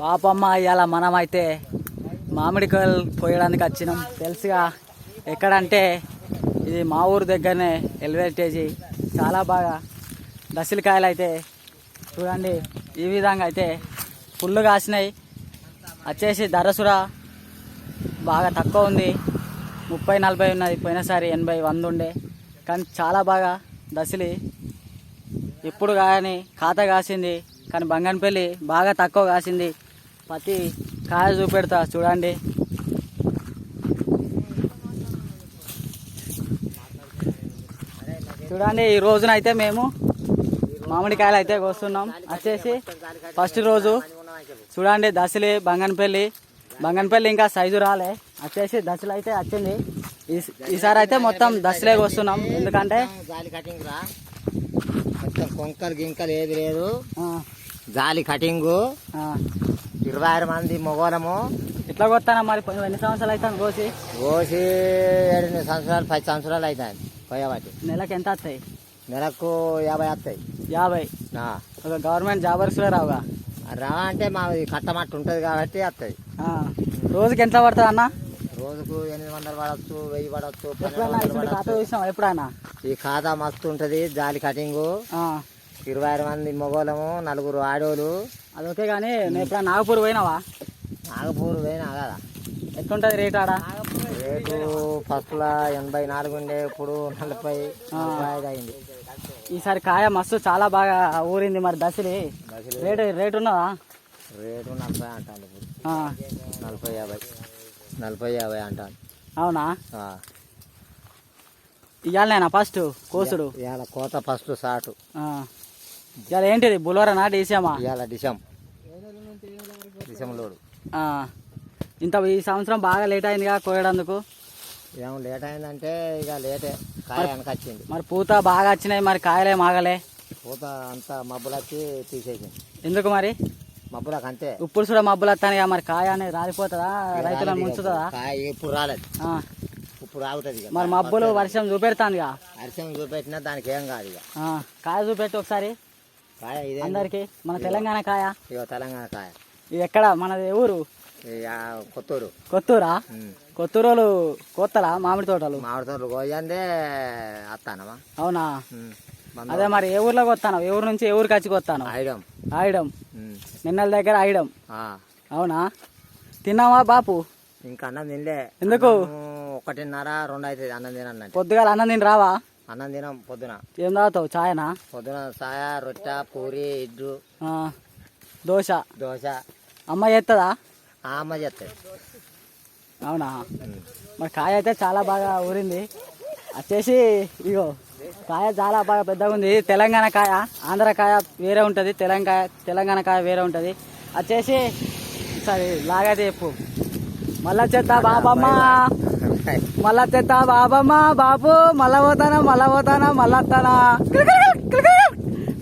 బాపమ్మ ఇవాళ మనమైతే మామిడికాయలు కోయడానికి వచ్చినాం. తెలుసుగా ఎక్కడంటే ఇది మా ఊరు దగ్గరనే ఎలివేటేజీ చాలా బాగా దశలకాయలు అయితే చూడండి ఈ విధంగా అయితే ఫుల్ కాసినాయి. వచ్చేసి ధరసుర బాగా తక్కువ ఉంది. ముప్పై నలభై ఉన్నది. పోయినసారి ఎనభై వంద ఉండే. కానీ చాలా బాగా దశలి. ఇప్పుడు కానీ ఖాతా కాసింది కానీ బంగన్పల్లి బాగా తక్కువ కాసింది. ప్రతి కాయ చూపెడతా చూడండి. చూడండి ఈ రోజున అయితే మేము మామిడికాయలు అయితే కోస్తున్నాం. వచ్చేసి ఫస్ట్ రోజు. చూడండి దశలి బంగన్పల్లి. బంగన్పల్లి ఇంకా సైజు రాలే. వచ్చేసి దశలు అయితే వచ్చింది. ఈసారి అయితే మొత్తం దశలే కోస్తున్నాం. ఎందుకంటే కొంకలు గింకలు ఏది లేదు. జాలి కటింగు. ఇరవై ఆరు మంది మొగోలము ఎట్లా కొత్తానా మరి? ఎన్ని సంవత్సరాలు అవుతాను కోసి? కోసి ఏడు సంవత్సరాలు పది సంవత్సరాలు అవుతాయి పోయేవాటి. నెలకి ఎంత వస్తాయి? నెలకు యాభై వస్తాయి. యాభై. ఒక గవర్నమెంట్ కూడా రావుగా? రా అంటే మాది కట్టమట్టు ఉంటుంది కాబట్టి వస్తాయి. రోజుకి ఎంత పడుతుంది అన్న? రోజుకు ఎనిమిది వందలు పడవచ్చు వెయ్యి పడవచ్చు ఎప్పుడన్నా ఎప్పుడైనా ఈ ఖాతా మస్తు ఉంటుంది జాలి కటింగు. ఇరవై ఆరు మంది మొగోలము నలుగురు ఆడోళ్ళు. అది ఓకే కానీ నేను ఎప్పుడైనా నాగపూర్ పోయినావా? నాగపూర్ పోయినా కదా ఎట్లుంటుంది రేట్ ఆడ? రేటు ఫస్ట్లో ఎనభై నాలుగు ఉండే ఇప్పుడు నలభై ఐదు అయింది. ఈసారి కాయ మస్తు చాలా బాగా ఊరింది మరి దశలి. రేట్ రేట్ ఉన్నదా? రేటు నలభై అంటాను ఇప్పుడు. నలభై యాభై. నలభై యాభై అంటాను అవునా? ఆ. ఇవాళనేనా ఫస్ట్? కోసుడు? ఇవాళ కోత ఫస్ట్ సాటు. ఇవాళ ఏంటిది? బుల్వరనా? డీసీఎమా ఇవాళ డిసెం. ఆ. ఇంత ఈ సంవత్సరం బాగా లేట్ అయిందిగా కోయడందుకు? ఏం లేట్ అయిందంటే ఇక లేటే. కాయ వెనకొచ్చింది. మరి పూత బాగా వచ్చినాయి మరి కాయలే మాగలే? పూత అంతా మబ్బులు వచ్చి తీసేసింది. ఎందుకు మరి? మబ్బులకు అంతే. ఇప్పుడు కూడా మబ్బులు వస్తాయి మరి కాయ అనేది రాలిపోతుందా? రైతులను ముంచుతుందా? కాయ ఇప్పుడు రాలేదు. ఆ. ఇప్పుడు ఆగుతుంది ఇక. మరి మబ్బులు వర్షం చూపెడతాందిగా? అరిసెం చూపెట్టినా దానికి ఏం కాదు ఇక. కాయ చూపెట్టు ఒకసారి. కాయ ఇదే అందరికి మన తెలంగాణ కాయ. ఇక తెలంగాణ కాయ. ఇది ఎక్కడ? మనది ఊరు? కొత్తూరు. కొత్తూరా. కొత్తూరు వాళ్ళు కోత్తలా? మామిడి తోటలు? మామిడి తోటలు కోయందే వస్తానమ్మా అవునా. అదే మరి ఏ ఊర్లోకి వస్తాను ఏ ఊరు నుంచి ఏ ఊరికి వచ్చి ఐడం ఆయిడం ఉమ్. నిన్నల దగ్గర ఆయిడం. అవునా? తిన్నావా బాపు? ఇంకా అన్నం తినలే. ఎందుకు? ఒకటిన్నర రెండు అవుతుంది అన్నం తినండి పొద్దుగాల అన్నం తిని రావా? అన్నం తినం పొద్దున. ఏం తాగుతావు? చాయనా? పొద్దున సాయ రొట్టె పూరి ఇడ్లు. దోశ. దోశ. అమ్మ చేస్తుందా ఆ అమ్మ చేస్తాయి అవునా? మరి కాయ అయితే చాలా బాగా ఊరింది. వచ్చేసి ఇగో కాయ చాలా బాగా పెద్దగా ఉంది. తెలంగాణ కాయ ఆంధ్ర కాయ వేరే ఉంటుంది. తెలంగాణ తెలంగాణ కాయ వేరే ఉంటుంది. వచ్చేసి సరే లాగైతే చెప్పు. మళ్ళా చెత్త బాబమ్మ. ఉంటాయి. మళ్ళా చెత్త బాబమ్మ బాబు మళ్ళా పోతానా మళ్ళా పోతానా మళ్ళా వస్తానా?